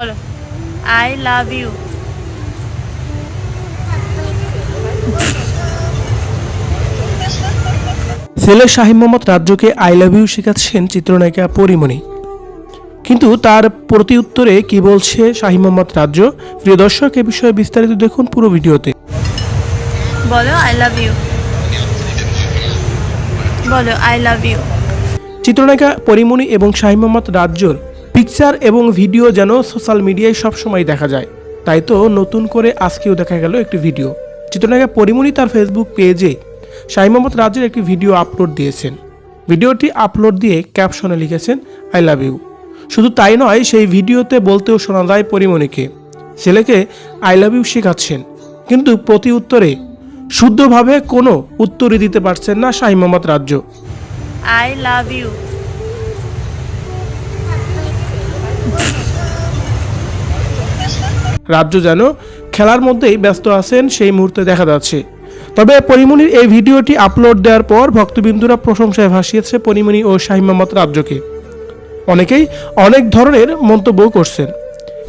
বলো। I love you ছেলে শাহিম মোহাম্মদ রাজ্যকে আই লাভ ইউ শেখাচ্ছেন চিত্রনায়িকা পরিমণি। কিন্তু তার প্রতি উত্তরে কি বলছে শাহিম মোহাম্মদ রাজ্য? প্রিয় দর্শক এ বিষয়ে বিস্তারিত দেখুন পুরো ভিডিওতে। বলো আই লাভ ইউ বলো আই লাভ ইউ চিত্রনায়িকা পরিমণি এবং শাহিম মোহাম্মদ রাজ্যর পিকচার এবং ভিডিও যেন সোশ্যাল মিডিয়ায় সবসময় দেখা যায়। তাই তো নতুন করে আজকেও দেখা গেল একটি ভিডিও চিত্রনায়িকা পরিমণি তার ফেসবুক পেজে শাহিম মোহাম্মদ রাজ্যের একটি ভিডিও আপলোড দিয়েছেন। ভিডিওটি আপলোড দিয়ে ক্যাপশনে লিখেছেন আই লাভ ইউ শুধু তাই নয়, সেই ভিডিওতে বলতেও শোনা যায় পরিমণিকে। ছেলেকে আই লাভ ইউ শেখাচ্ছেন। কিন্তু প্রতি উত্তরে শুদ্ধভাবে কোনো উত্তরই দিতে পারছেন না শাহিম মোহাম্মদ রাজ্য। আই লাভ ইউ রাজ্য যেন খেলার মধ্যেই ব্যস্ত আছেন সেই মুহূর্তে দেখা যাচ্ছে। তবে পরিমণির এই ভিডিওটি আপলোড দেওয়ার পর ভক্তবিন্দুরা প্রশংসায় ভাসিয়েছে পরিমণি ও শাহিম মোহাম্মদ রাজ্যকে। অনেকেই অনেক ধরনের মন্তব্য করছেন।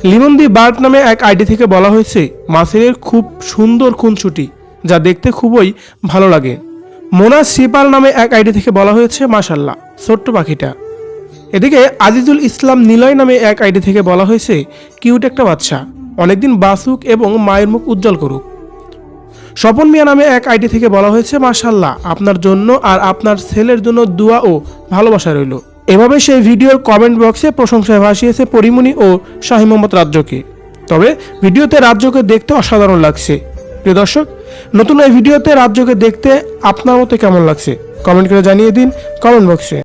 লিমন্দি বার্ড নামে এক আইডি থেকে বলা হয়েছে, মাসিরের খুব সুন্দর খুনছুটি যা দেখতে খুবই ভালো লাগে। মোনা সিপাল নামে এক আইডি থেকে বলা হয়েছে মাসাল্লাহ ছোট্ট পাখিটা। এদিকে আজিজুল ইসলাম নিলয় নামে এক আইডি থেকে বলা হয়েছে, কিউট একটা বাচ্চা। অনেকদিন বাসুক এবং মায়ের মুখ উজ্জ্বল করুক। স্বপন মিয়া নামে এক আইডি থেকে বলা হয়েছে, মাশাল্লাহ, আপনার জন্য আর আপনার ছেলের জন্য দোয়া ও ভালোবাসা রইল। এভাবে সেই ভিডিওর কমেন্ট বক্সে প্রশংসায় ভাসিয়েছে পরিমণি ও শাহি মোহাম্মদ রাজ্যকে। তবে ভিডিওতে রাজ্যকে দেখতে অসাধারণ লাগছে। প্রিয় দর্শক, নতুন এই ভিডিওতে রাজ্যকে দেখতে আপনার মতে কেমন লাগছে? কমেন্ট করে জানিয়ে দিন কমেন্ট বক্সে।